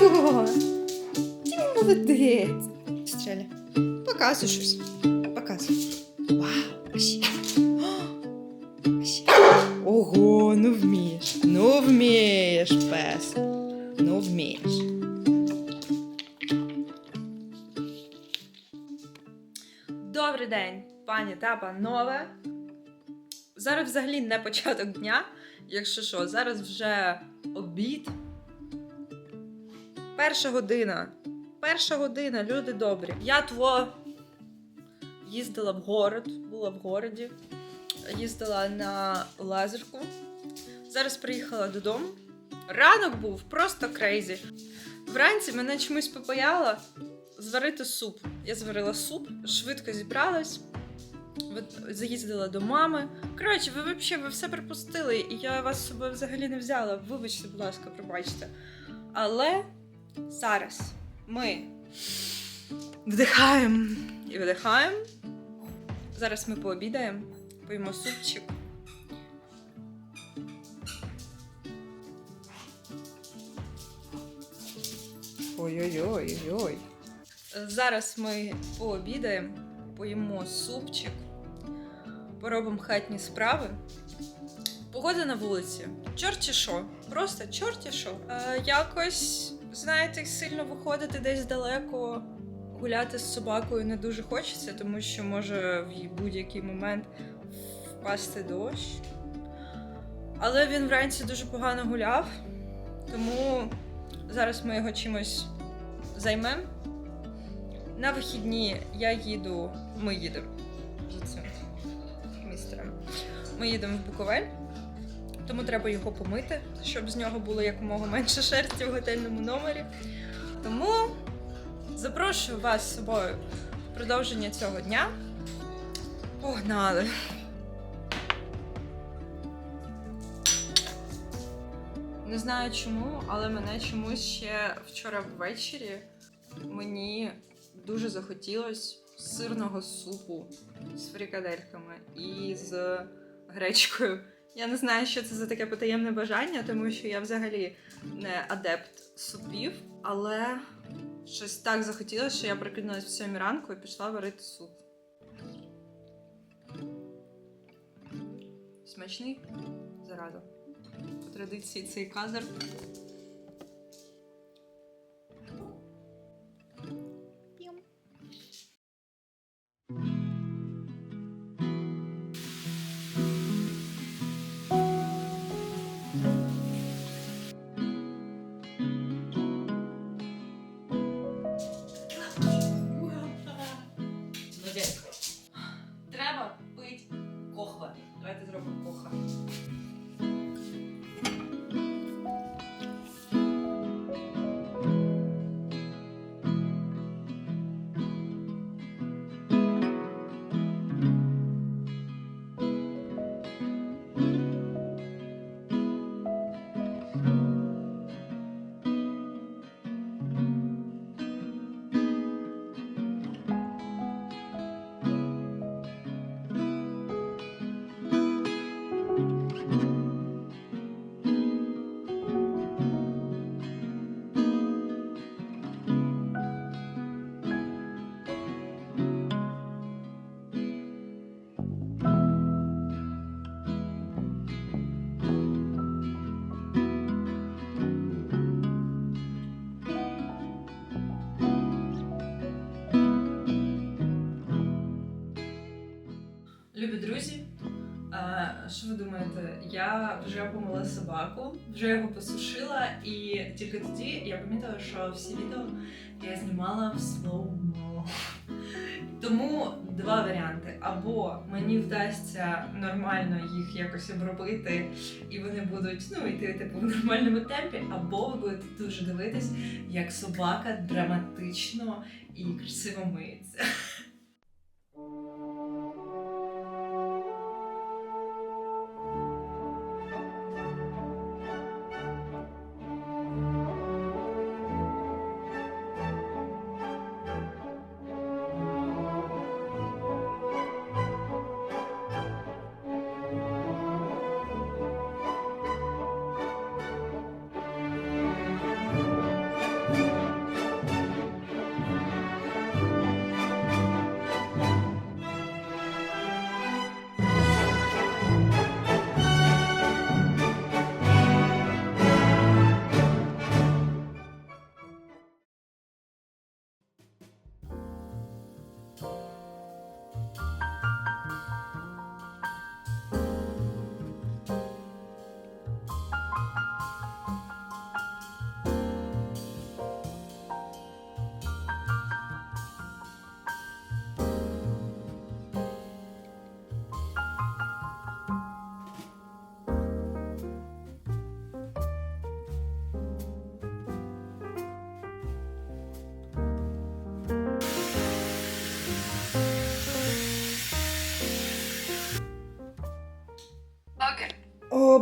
Тімо! Тімо молодець! Стреля. Показуй щось. Показуй. Вау. О. Ого, ну вмієш. Ну вмієш, пес. Ну вмієш. Добрий день, пані та панове. Зараз взагалі не початок дня. Якщо що, зараз вже обід. Перша година. Перша година, люди добрі. Я тво їздила в город, була в городі, їздила на лазерку. Зараз приїхала додому. Ранок був просто крейзі. Вранці мене чомусь попаяло зварити суп. Я зварила суп, швидко зібралась, заїздила до мами. Коротше, ви взагалі ви все пропустили, і я вас з собою взагалі не взяла. Вибачте, будь ласка, пробачте. Але зараз ми вдихаємо і видихаємо. Зараз ми пообідаємо, поїмо супчик. Ой-ой-ой-ой. Зараз ми пообідаємо, поїмо супчик, поробимо хатні справи. Погода на вулиці. Чорті що? Просто чорті що. Е, якось, знаєте, сильно виходити десь далеко, гуляти з собакою не дуже хочеться, тому що може в будь-який момент впасти дощ. Але він вранці дуже погано гуляв, тому зараз ми його чимось займемо. На вихідні я їду, ми їдемо за цим містером. Ми їдемо в Буковель, тому треба його помити, щоб з нього було якомога менше шерсті в готельному номері. Тому запрошую вас з собою в продовження цього дня. Погнали! Не знаю чому, але мене чомусь ще вчора ввечері мені дуже захотілось сирного супу з фрикадельками і з гречкою. Я не знаю, що це за таке потаємне бажання, тому що я взагалі не адепт супів, але щось так захотілося, що я прокинулась в 7 ранку і пішла варити суп. Смачний зараза. По традиції цей кадр. Я вже помила собаку, вже його посушила, і тільки тоді я помітила, що всі відео я знімала в слоумо. Тому два варіанти: або мені вдасться нормально їх якось обробити, і вони будуть ну йти типу в нормальному темпі, або ви будете дуже дивитись, як собака драматично і красиво миється.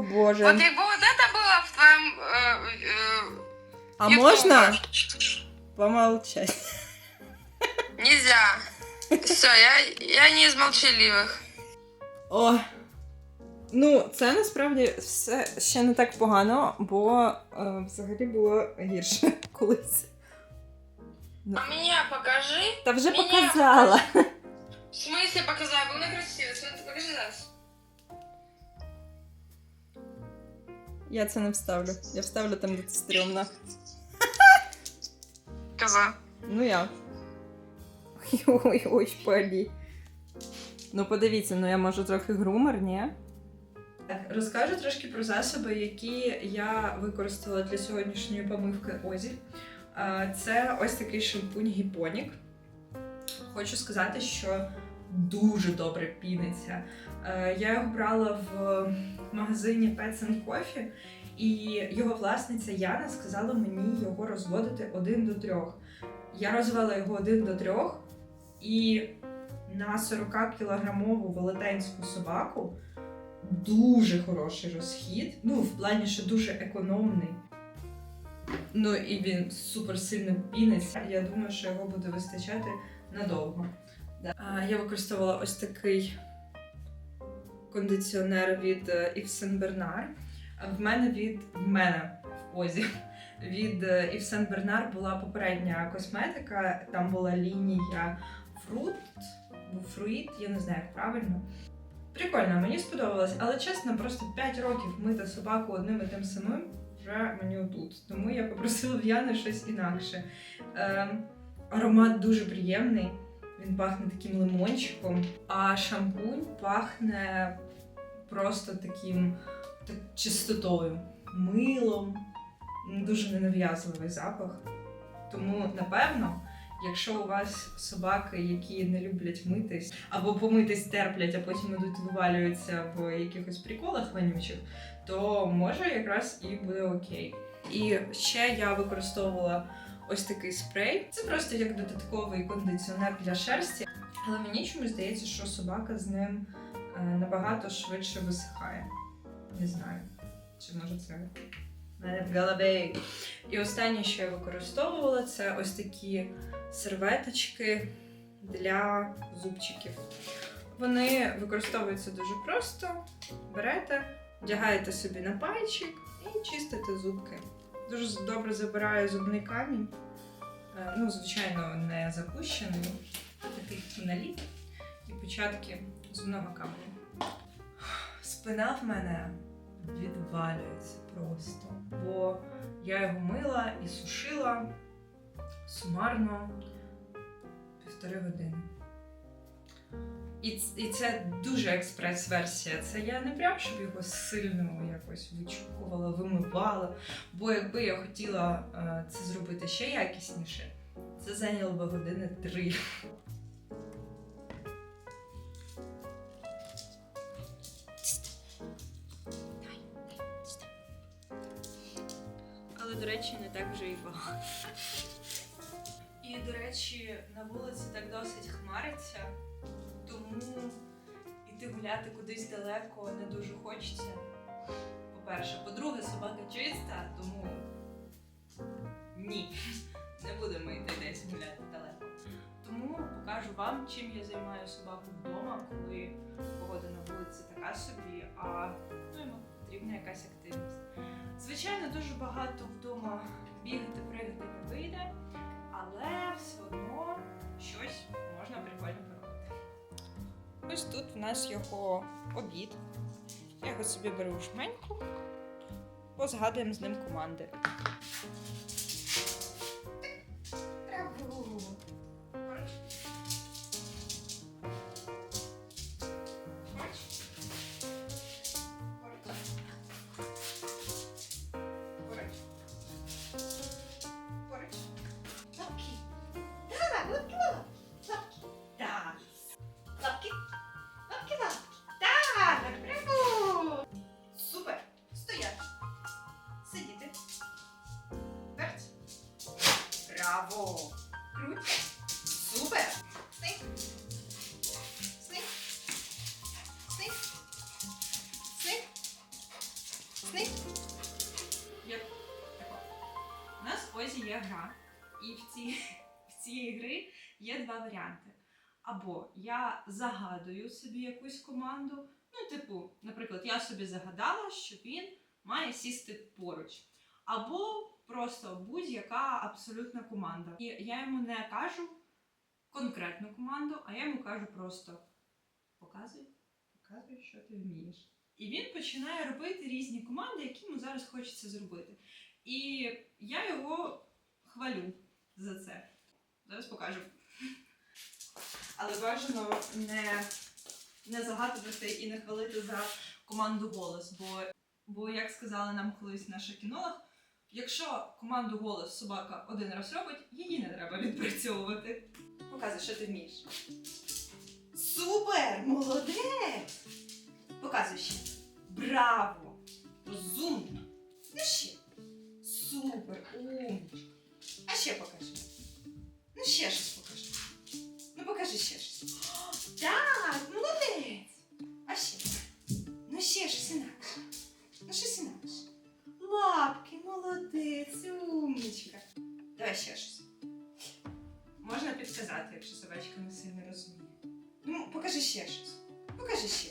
боже. Вот якби вот это было в твоем... Э, э, А YouTube. можна помолчать? Нельзя. Все, я, я не из молчаливых. О. Ну, це насправді все ще не так погано, бо е, взагалі було гірше колись. А меня покажи. Та вже Мене показала. В смысле показала? Было красиво. Смотри, покажи нас. Я це не вставлю. Я вставлю там, де це стрьомно. Коза. Ну я. Ой, ой, палі. Ну подивіться, ну я можу трохи грумер, ні? Так, розкажу трошки про засоби, які я використала для сьогоднішньої помивки Озі. Це ось такий шампунь Гіпонік. Хочу сказати, що дуже добре піниться. Е, Я його брала в магазині Pets and Coffee, і його власниця Яна сказала мені його розводити один до трьох. Я розвела його один до трьох, і на 40 кілограмову велетенську собаку дуже хороший розхід. Ну, в плані, що дуже економний. Ну і він супер сильно піниться. Я думаю, що його буде вистачати надовго. Я використовувала ось такий кондиціонер від е, Yves Saint Bernard. В мене від в мене в Озі від е, Yves Saint Bernard була попередня косметика. Там була лінія фрут, фруїт, я не знаю, як правильно. Прикольно, мені сподобалось, але чесно, просто 5 років мити собаку одним і тим самим вже мені отут. Тому я попросила в Яни щось інакше. Е, аромат дуже приємний, він пахне таким лимончиком, а шампунь пахне просто таким так, чистотою, милом. Дуже ненав'язливий запах. Тому, напевно, якщо у вас собаки, які не люблять митись, або помитись терплять, а потім ідуть вивалюються в якихось приколах вонючих, то може якраз і буде окей. І ще я використовувала ось такий спрей. Це просто як додатковий кондиціонер для шерсті. Але мені чомусь здається, що собака з ним е, набагато швидше висихає. Не знаю, чи може це в мене в голові. І останнє, що я використовувала, це ось такі серветочки для зубчиків. Вони використовуються дуже просто. Берете, вдягаєте собі на пальчик і чистите зубки. Дуже добре забирає зубний камінь. Е, Ну, звичайно, не запущений, такий наліт і початки зубного каменю. Спина в мене відвалюється просто, бо я його мила і сушила сумарно півтори години. І, і це дуже експрес-версія. Це я не прям, щоб його сильно якось вичухувала, вимивала. Бо якби я хотіла е, це зробити ще якісніше, це зайняло би години три. Але, до речі, не так вже і багато. І, до речі, на вулиці так досить хмариться, тому іти гуляти кудись далеко не дуже хочеться. По-перше, по-друге, собака чиста, тому ні, не будемо йти десь гуляти далеко. Тому покажу вам, чим я займаю собаку вдома, коли погода на вулиці така собі, а ну, йому потрібна якась активність. Звичайно, дуже багато вдома бігати, пригати не вийде, але все одно щось можна прикольно. Ось тут в нас його обід. Я його собі беру у жменьку, позгадуємо з ним команди. Загадую собі якусь команду. Ну, типу, наприклад, я собі загадала, що він має сісти поруч. Або просто будь-яка абсолютна команда. І я йому не кажу конкретну команду, а я йому кажу просто показуй, показуй, що ти вмієш. І він починає робити різні команди, які йому зараз хочеться зробити. І я його хвалю за це. Зараз покажу. Але бажано не, не загадувати і не хвалити за команду голос. Бо, бо як сказала нам колись наша кінолог, якщо команду голос собака один раз робить, її не треба відпрацьовувати. Показуй, що ти вмієш. Супер! Молодець! Показуй ще. Браво! Розумно! Ну ще. Супер! Умничка! А ще покажи. Ну ще щось. Ну покажи ще щось. О, Так, молодець! А ще. Ну ще щось інакше. Ну щось інакше. Лапки, молодець, умничка. Давай ще щось. Можна підказати, якщо собачка не сильно розуміє. Ну, покажи ще щось. Покажи ще.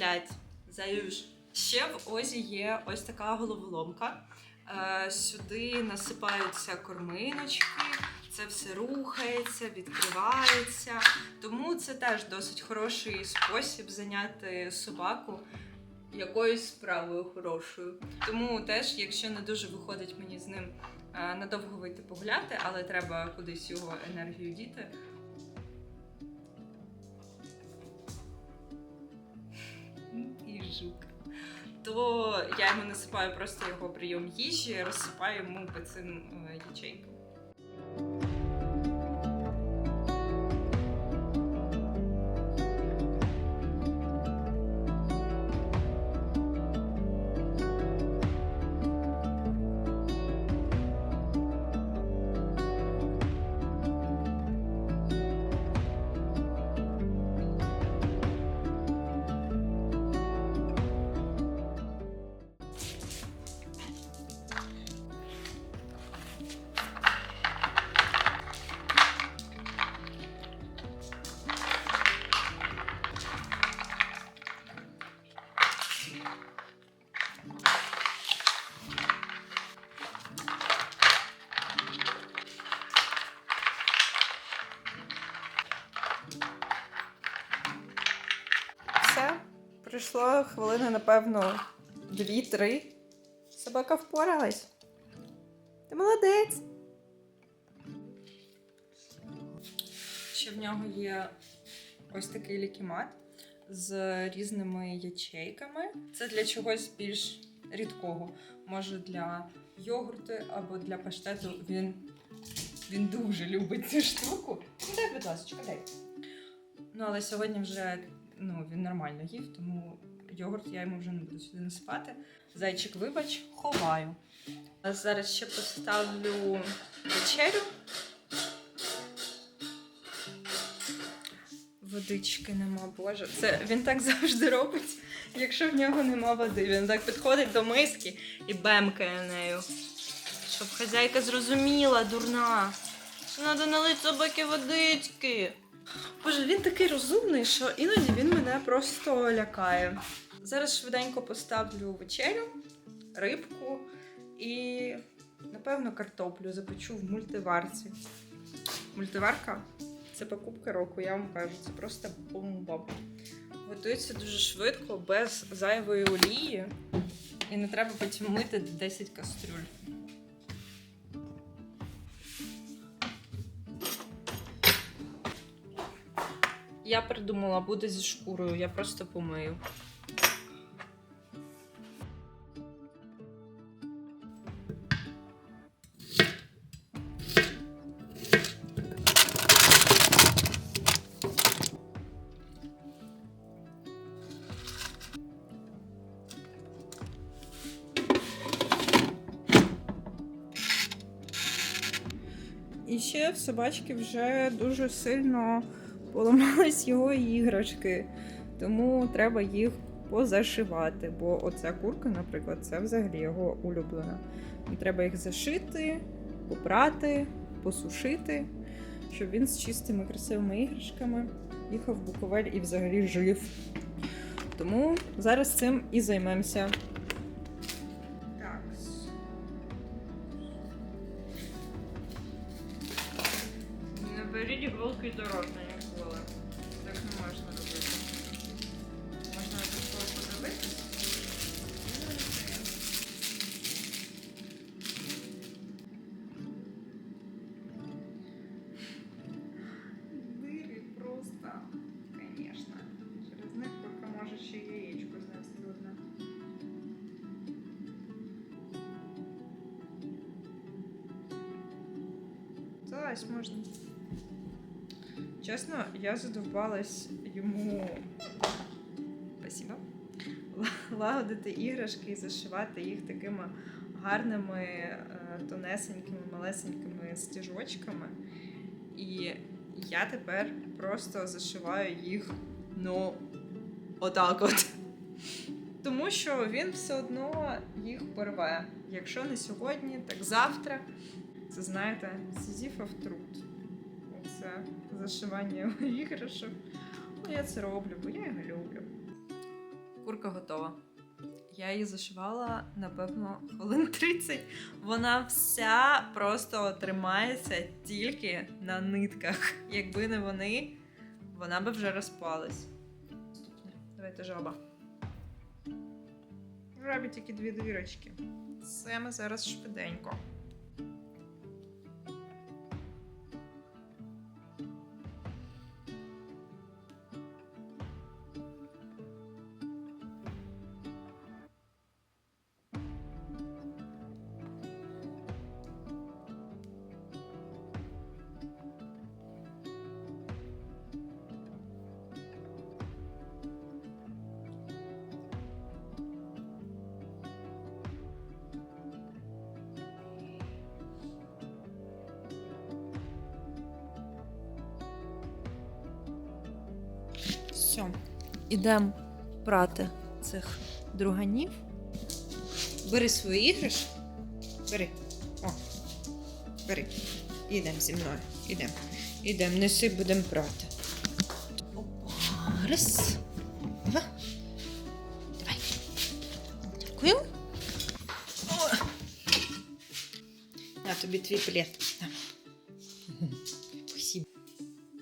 Спітлять? Заюш. Ще в Озі є ось така головоломка. Е, сюди насипаються корминочки, це все рухається, відкривається. Тому це теж досить хороший спосіб зайняти собаку якоюсь справою хорошою. Тому теж, якщо не дуже виходить мені з ним е, надовго вийти погуляти, але треба кудись його енергію діти. Жук. То я йому насипаю просто його прийом їжі, розсипаю йому по цим е, ячейкам. Пройшло хвилини, напевно, дві-три. Собака впоралась. Ти молодець. Ще в нього є ось такий лікімат з різними ячейками. Це для чогось більш рідкого. Може для йогурту або для паштету. Він, він дуже любить цю штуку. Ну, дай, будь ласка, дай. Ну, але сьогодні вже ну, він нормально їв, тому йогурт я йому вже не буду сюди насипати. Зайчик, вибач, ховаю. Зараз ще поставлю вечерю. Водички нема, боже. Це він так завжди робить, якщо в нього нема води. Він так підходить до миски і бемкає нею. Щоб хазяйка зрозуміла, дурна. Треба налити собаки водички. Боже, він такий розумний, що іноді він мене просто лякає. Зараз швиденько поставлю вечерю, рибку і, напевно, картоплю запечу в мультиварці. Мультиварка це покупка року, я вам кажу, це просто бомба. Готується дуже швидко, без зайвої олії. І не треба потім мити 10 кастрюль. Я придумала, буде зі шкурою, я просто помию. І ще собачки вже дуже сильно поламались його іграшки, тому треба їх позашивати. Бо оця курка, наприклад, це взагалі його улюблена. І треба їх зашити, попрати, посушити, щоб він з чистими красивими іграшками їхав в Буковель і взагалі жив. Тому зараз цим і займемося. Беріть голки дорожні Залазь можна. Чесно, я задовбалась йому. Спасибо. Лагодити іграшки і зашивати їх такими гарними, е, тонесенькими, малесенькими стіжочками. І я тепер просто зашиваю їх, ну, отак от. Тому що він все одно їх порве. Якщо не сьогодні, так завтра. Це знаєте, Сізіфов труд. Це зашивання іграшок. Ну, я це роблю, бо я його люблю. Курка готова. Я її зашивала, напевно, хвилин 30. Вона вся просто тримається тільки на нитках. Якби не вони, вона би вже розпалась. Давайте жаба. Жабі тільки дві дірочки. Це ми зараз швиденько. Все, ідемо прати цих друганів. Бери свої іграшки. Бери. О, бери. Ідемо зі мною. Ідемо. Ідемо, неси, будемо прати. Опа. Раз. Два. Давай. Дякую. О. На тобі твій плед. Спасибо.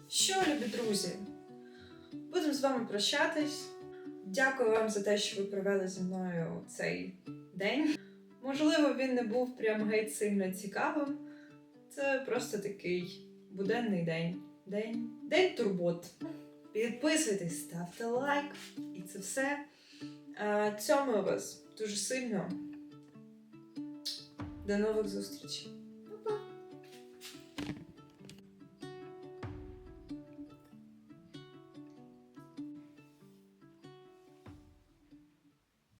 Що, любі друзі? Будемо з вами прощатись. Дякую вам за те, що ви провели зі мною цей день. Можливо, він не був прям геть сильно цікавим. Це просто такий буденний день. День, день турбот. Підписуйтесь, ставте лайк. І це все. Цьомую вас дуже сильно. До нових зустрічей!